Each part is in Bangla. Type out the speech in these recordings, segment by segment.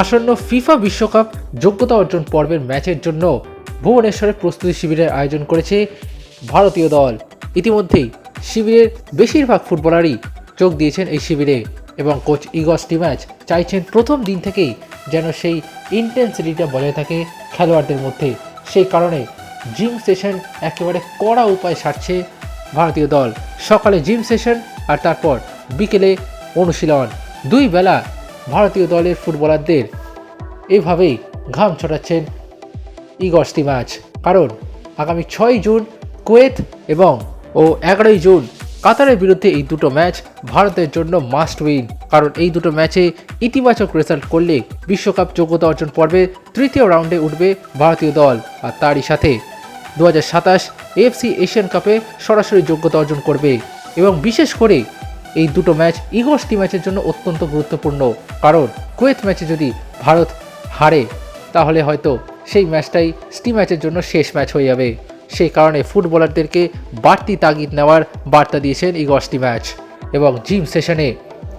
আসন্ন ফিফা বিশ্বকাপ যোগ্যতা অর্জন পর্বের ম্যাচের জন্য ভুবনেশ্বরে প্রস্তুতি শিবিরের আয়োজন করেছে ভারতীয় দল। ইতিমধ্যেই শিবিরের বেশিরভাগ ফুটবলারই যোগ দিয়েছেন এই শিবিরে এবং কোচ ইগস টিম্যাচ চাইছেন প্রথম দিন থেকেই যেন সেই ইন্টেন্সিটিটা বজায় থাকে খেলোয়াড়দের মধ্যে। সেই কারণে জিম সেশন একেবারে কড়া উপায় সারছে ভারতীয় দল। সকালে জিম সেশন আর তারপর বিকেলে অনুশীলন। দুই বেলা ভারতীয় দলের ফুটবলারদের। এভাবেই ঘাম ছড়াচ্ছেন ইগস্টি ম্যাচ কারণ আগামী ছয় জুন কুয়েত এবং ও এগারোই জুন কাতারের বিরুদ্ধে এই দুটো ম্যাচ ভারতের জন্য মাস্ট উইন। কারণ এই দুটো ম্যাচে ইতিবাচক রেজাল্ট করলে বিশ্বকাপ যোগ্যতা অর্জন পর্বে তৃতীয় রাউন্ডে উঠবে ভারতীয় দল আর তারই সাথে দু হাজার সাতাশ এফসি এশিয়ান কাপে সরাসরি যোগ্যতা অর্জন করবে। এবং বিশেষ করে এই দুটো ম্যাচ ইগস্টি ম্যাচের জন্য অত্যন্ত গুরুত্বপূর্ণ। কারণ কুয়েত ম্যাচে যদি ভারত হারে, তাহলে হয়তো সেই ম্যাচটাই স্টি ম্যাচের জন্য শেষ ম্যাচ হয়ে যাবে। সেই কারণে ফুটবলারদেরকে বাড়তি তাগিদ নেওয়ার বার্তা দিয়েছেন ইগস্টি ম্যাচ। এবং জিম সেশনে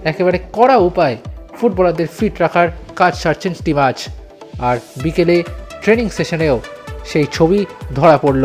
একেবারে কড়া উপায় ফুটবলারদের ফিট রাখার কাজ সারছেন স্টি ম্যাচ। আর বিকেলে ট্রেনিং সেশনেও সেই ছবি ধরা পড়ল।